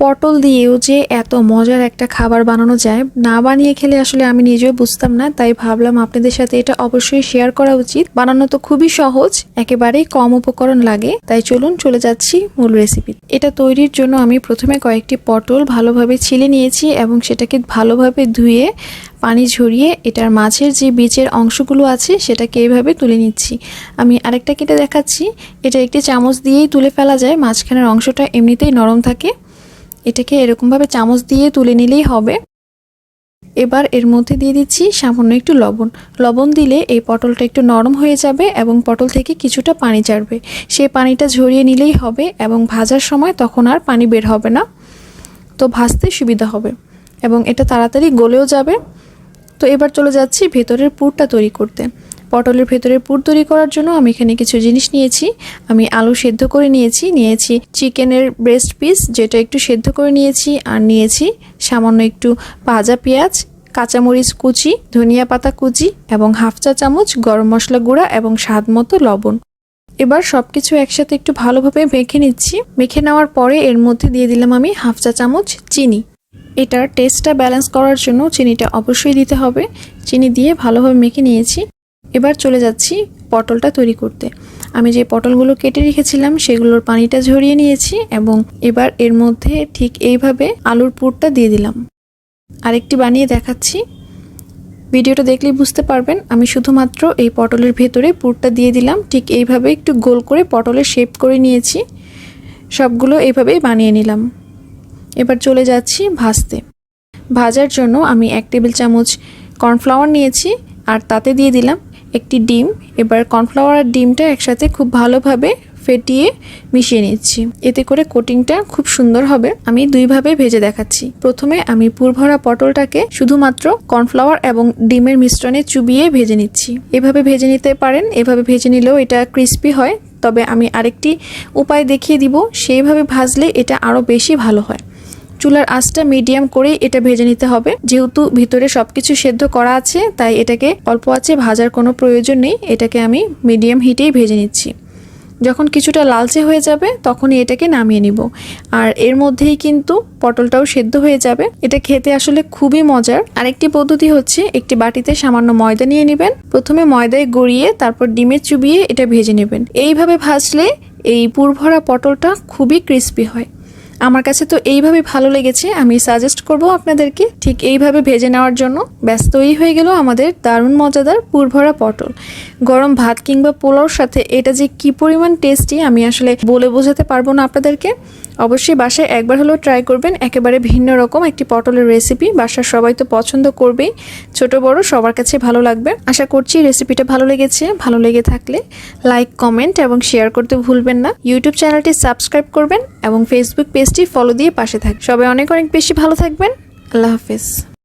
পটল দিয়েও যে এত মজার একটা খাবার বানানো যায়, না বানিয়ে খেলে আসলে আমি নিজেও বুঝতাম না। তাই ভাবলাম আপনাদের সাথে এটা অবশ্যই শেয়ার করা উচিত। বানানো তো খুবই সহজ, একেবারেই কম উপকরণ লাগে। তাই চলুন চলে যাচ্ছি মূল রেসিপি এটা তৈরির জন্য আমি প্রথমে কয়েকটি পটল ভালোভাবে ছিলে নিয়েছি এবং সেটাকে ভালোভাবে ধুয়ে, পানি ঝরিয়ে এটার মাঝের যে বীজের অংশগুলো আছে সেটাকে এইভাবে তুলে নিচ্ছি। আমি আরেকটা কেটে দেখাচ্ছি। এটা একটি চামচ দিয়েই তুলে ফেলা যায়, মাঝখানের অংশটা এমনিতেই নরম থাকে। এটাকে এরকমভাবে চামচ দিয়ে তুলে নিলেই হবে। এবার এর মধ্যে দিয়ে দিচ্ছি সামান্য একটু লবণ। লবণ দিলে এই পটলটা একটু নরম হয়ে যাবে এবং পটল থেকে কিছুটা পানি ছাড়বে সেই পানিটা ঝরিয়ে নিলেই হবে এবং ভাজার সময় তখন আর পানি বের হবে না। তো ভাজতে সুবিধা হবে এবং এটা তাড়াতাড়ি গলেও যাবে। তো এবার চলে যাচ্ছি ভেতরের পুরটা তৈরি করতে। পটলের ভেতরে পুর তৈরি করার জন্য আমি এখানে কিছু জিনিস নিয়েছি। আমি আলু সেদ্ধ করে নিয়েছি। নিয়েছি চিকেনের ব্রেস্ট পিস যেটা একটু সেদ্ধ করে নিয়েছি। আর নিয়েছি সামান্য একটু ভাজা পেঁয়াজ, কাঁচামরিচ কুচি, ধনিয়া পাতা কুচি এবং হাফ চা চামচ গরম মশলা গুঁড়া এবং স্বাদ মতো লবণ। এবার সব কিছু একসাথে একটু ভালোভাবে মেখে নিচ্ছি। মেখে নেওয়ার পরে এর মধ্যে দিয়ে দিলাম আমি হাফ চা চামচ চিনি। এটার টেস্টটা ব্যালেন্স করার জন্য চিনিটা অবশ্যই দিতে হবে। চিনি দিয়ে ভালোভাবে মেখে নিয়েছি। এবার চলে যাচ্ছি পটলটা তৈরি করতে। আমি যে পটলগুলো কেটে রেখেছিলাম, সেগুলোর পানিটা ঝরিয়ে নিয়েছি এবং এবার এর মধ্যে ঠিক এইভাবে আলুর পুরটা দিয়ে দিলাম। আরেকটি বানিয়ে দেখাচ্ছি। ভিডিওটা দেখলেই বুঝতে পারবেন, আমি শুধুমাত্র এই পটলের ভেতরে পুরটা দিয়ে দিলাম। ঠিক এইভাবে একটু গোল করে পটলের শেপ করে নিয়েছি। সবগুলো এইভাবেই বানিয়ে নিলাম। এবার চলে যাচ্ছি ভাজতে। ভাজার জন্য আমি এক টেবিল চামচ কর্নফ্লাওয়ার নিয়েছি আর তাতে দিয়ে দিলাম একটি ডিম। এবার কর্নফ্লাওয়ার ডিমটা একসাথে খুব ভালোভাবে ফেটিয়ে মিশিয়ে নিচ্ছি। এতে করে কোটিংটা খুব সুন্দর হবে। আমি দুইভাবে ভেজে দেখাচ্ছি। প্রথমে আমি পুরভরা পটলটাকে শুধুমাত্র কর্নফ্লাওয়ার এবং ডিমের মিশ্রণে চুবিয়ে ভেজে নিচ্ছি। এভাবে ভেজে নিতে পারেন, এভাবে ভেজে নিলেও এটা ক্রিস্পি হয়। তবে আমি আরেকটি উপায় দেখিয়ে দিব, সেইভাবে ভাজলে এটা আরও বেশি ভালো হয়। চুলার আঁচটা মিডিয়াম করেই এটা ভেজে নিতে হবে। যেহেতু ভিতরে সবকিছু সেদ্ধ করা আছে, তাই এটাকে অল্প আছে, ভাজার কোনো প্রয়োজন নেই। এটাকে আমি মিডিয়াম হিটেই ভেজে নিচ্ছি। যখন কিছুটা লালচে হয়ে যাবে, তখনই এটাকে নামিয়ে নিব। আর এর মধ্যেই কিন্তু পটলটাও সেদ্ধ হয়ে যাবে। এটা খেতে আসলে খুবই মজার। আরেকটি পদ্ধতি হচ্ছে, একটি বাটিতে সামান্য ময়দা নিয়ে নেবেন। প্রথমে ময়দায় গড়িয়ে, তারপর ডিমে চুবিয়ে এটা ভেজে নেবেন। এইভাবে ভাজলে এই পুরভরা পটলটা খুবই ক্রিস্পি হয়। আমার কাছে তো এইভাবে ভালো লেগেছে, আমি সাজেস্ট করব আপনাদেরকে ঠিক এইভাবে ভেজে নেওয়ার জন্য। ব্যস্তই হয়ে গেল আমাদের দারুণ মজাদার পুরভরা পটল। গরম ভাত কিংবা পোলাওর সাথে এটা যে কি পরিমাণ টেস্টি আমি আসলে বলে বোঝাতে পারব না আপনাদেরকে। অবশ্যই বাসায় একবার হলেও ট্রাই করবেন। একেবারে ভিন্ন রকম একটি পটলের রেসিপি বাসার সবাই তো পছন্দ করবেই। ছোট, বড়, সবার কাছে ভালো লাগবে। আশা করছি রেসিপিটা ভালো লেগেছে। ভালো লেগে থাকলে লাইক কমেন্ট এবং শেয়ার করতে ভুলবেন না। ইউটিউব চ্যানেলটি সাবস্ক্রাইব করবেন এবং ফেসবুক পেজটি ফলো দিয়ে পাশে থাকবেন সবাই অনেক অনেক বেশি ভালো থাকবেন। আল্লাহ হাফেজ।